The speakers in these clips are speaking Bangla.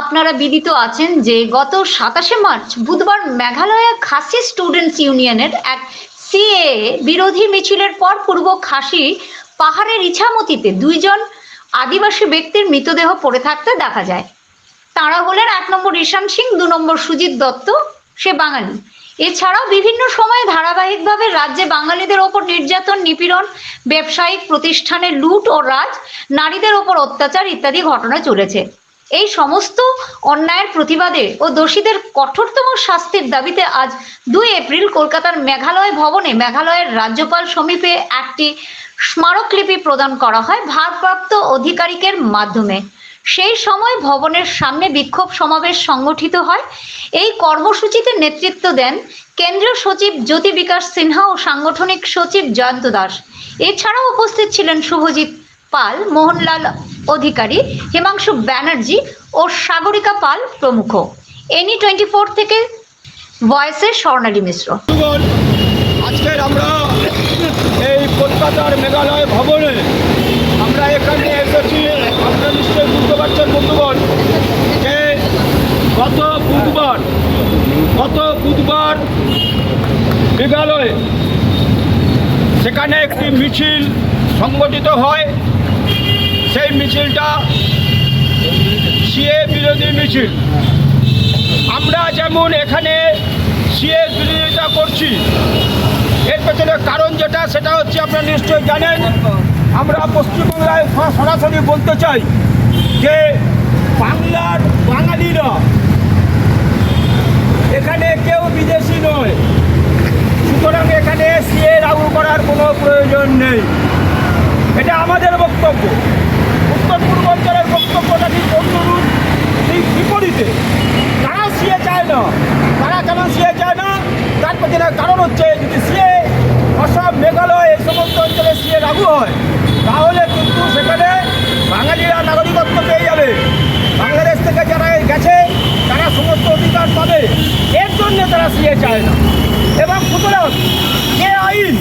আপনারা বিদিত আছেন যে গত সাতাশে মার্চ বুধবার মেঘালয়ে খাসি স্টুডেন্টস ইউনিয়নের এক সিএ বিরোধী মিছিলের পর পূর্ব খাসি পাহাড়ের ইছামতিতে দুইজন আদিবাসী ব্যক্তির মৃতদেহ পড়ে থাকতে দেখা যায়। তাঁরা হলেন এক নম্বর ঈশান সিং, দু নম্বর সুজিত দত্ত, সে বাঙালি। এছাড়াও বিভিন্ন সময়ে ধারাবাহিকভাবে রাজ্যে বাঙালিদের ওপর নির্যাতন, নিপীড়ন, ব্যবসায়িক প্রতিষ্ঠানে লুট ও রাজ, নারীদের ওপর অত্যাচার ইত্যাদি ঘটনা চলেছে। এই সমস্ত অন্যায়ের প্রতিবাদে ও দোষীদের কঠোরতম শাস্তির দাবিতে আজ দুই এপ্রিল কলকাতার মেঘালয় ভবনে মেঘালয়ের রাজ্যপাল সমীপে একটি স্মারকলিপি প্রদান করা হয় ভারপ্রাপ্ত আধিকারিকের মাধ্যমে। সেই সময় ভবনের সামনে বিক্ষোভ সমাবেশ সংগঠিত হয়। এই কর্মসূচিতে নেতৃত্ব দেন কেন্দ্রীয় সচিব জ্যোতি বিকাশ সিনহা ও সাংগঠনিক সচিব জয়ন্ত দাস। এছাড়াও উপস্থিত ছিলেন শুভজিৎ পাল, মোহনলাল অধিকারী হিমাংশু ব্যানার্জি ও সাগরিকা পাল প্রমুখ। এনি টোয়েন্টি ফোর থেকে ভয়েসের স্বর্ণালী মিশ্র। আজকের আমরা এই কলকাতার মেঘালয় ভবনে আমরা এখানে এসেছি। আপনারা নিশ্চয়ই বুঝতে পারছেন, বন্ধুগণ, যে গত বুধবার গত বুধবার মেঘালয়ে, সেখানে একটি মিছিল সংগঠিত হয়। সেই মিছিলটা সিএ বিরোধী মিছিল। আমরা যেমন এখানে সিএ বিরোধিতা করছি, এর পেছনে কারণ যেটা সেটা হচ্ছে আপনারা নিশ্চয়ই জানেন, আমরা পশ্চিমবাংলায় সরাসরি বলতে চাই যে বাংলার বাঙালিরা এখানে কেউ বিদেশি নয়। সুতরাং এখানে সিএ লাগু করার কোনো প্রয়োজন নেই। এটা আমাদের বক্তব্য। উত্তর পূর্বাঞ্চলের বক্তব্যটা ঠিক অনুরূপ ঠিক বিপরীতে, তারা সিএ চায় না। তারা কেন সিএ চায় না? তার পেছনে কারণ হচ্ছে, যদি সিএ, অসম, মেঘালয় এই সমস্ত অঞ্চলে সিএ লাগু হয়, তাহলে কিন্তু সেখানে বাঙালিরা নাগরিকত্ব পেয়ে যাবে। বাংলাদেশ থেকে যারা গেছে, তারা সমস্ত অধিকার পাবে। এর জন্য তারা সিএ চায় না। এবং সুতরাং যে আইন,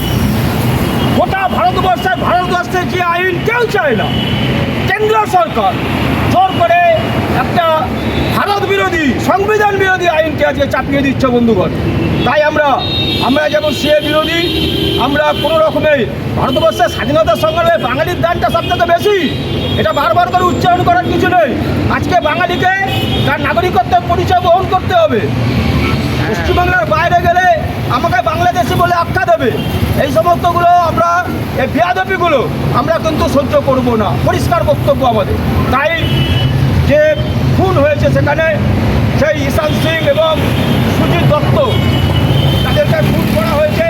গোটা ভারতবর্ষের ভারতবর্ষের যে আইন কেউ চায় না। সরকার জোর করে একটা ভারত বিরোধী, সংবিধান বিরোধী আইনকে আজকে চাপিয়ে দিচ্ছে বন্ধুগণ। তাই আমরা আমরা যেমন সিএ বিরোধী, আমরা কোনো রকমে ভারতবর্ষের স্বাধীনতা সংগ্রামে বাঙালির দানটা সবথেকে বেশি। এটা বারবার করে উচ্চারণ করার কিছু নেই। আজকে বাঙালিকে তার নাগরিকত্বের পরিচয় বহন করতে হবে। পশ্চিমবাংলার বাইরে গেলে আমাকে বাংলাদেশি বলে আখ্যা দেবে এই সমস্তগুলো আমরা, এই বেয়াদপিগুলো আমরা কিন্তু সহ্য করব না। পরিষ্কার বক্তব্য আমাদের। তাই যে খুন হয়েছে সেখানে সেই ঈশান সিং এবং সুজিত দত্ত তাদেরকে খুন করা হয়েছে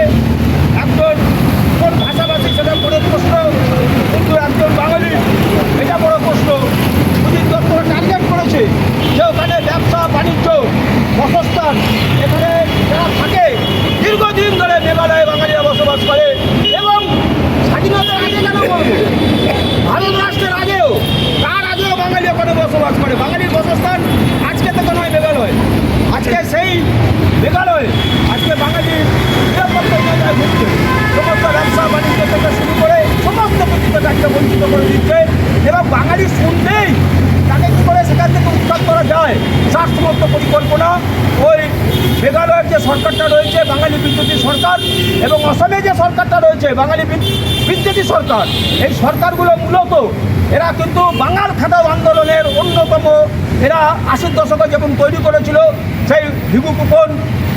একজন কোন ভাষাভাষী সেটা বড় প্রশ্ন কিন্তু একজন বাঙালি এটা বড় প্রশ্ন সুজিত দত্ত টার্গেট করেছে যে ওখানে ব্যবসা বাণিজ্য বাসস্থান এখানে যারা থাকে দীর্ঘদিন ধরে মেঘালয়ে বাঙালিরা বসবাস করে এবং স্বাধীনতার আগে কেন বলব ভারত রাষ্ট্রের আগেও তার আগেও বাঙালি ওখানে বসবাস করে বাঙালির বাসস্থান আজকে থেকে নয় মেঘালয় আজকে সেই মেঘালয় আজকে বাঙালি নিরাপত্তার জায়গায় ঘুরছে সমস্ত ব্যবসা বাণিজ্য থেকে শুরু করে সমস্ত কিছু তাকে বঞ্চিত করে দিচ্ছে এবং বাঙালি শুনতেই তাকে কী করে সেখান থেকে উৎখাত করা যায়? স্বাস্থ্যমত পরিকল্পনা। ওই মেঘালয়ের যে সরকারটা রয়েছে, বাঙালি বিদ্যুৎ সরকার এবং অসমে যে সরকারটা রয়েছে, বাঙালি বিদ্যুৎ সরকার, এই সরকারগুলো মূলত এরা কিন্তু বাঙাল খাতাও আন্দোলনের অন্যতম এরা আশির দশকে যখন তৈরি করেছিল সেই ভিগু কুপন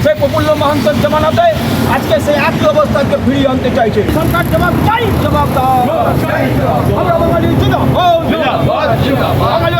সেই প্রফুল্ল মহন্তর জমানাতে আজকে সেই একই অবস্থাকে ফিরিয়ে আনতে চাইছে। সরকার জবাব চাই। জবাব দাও।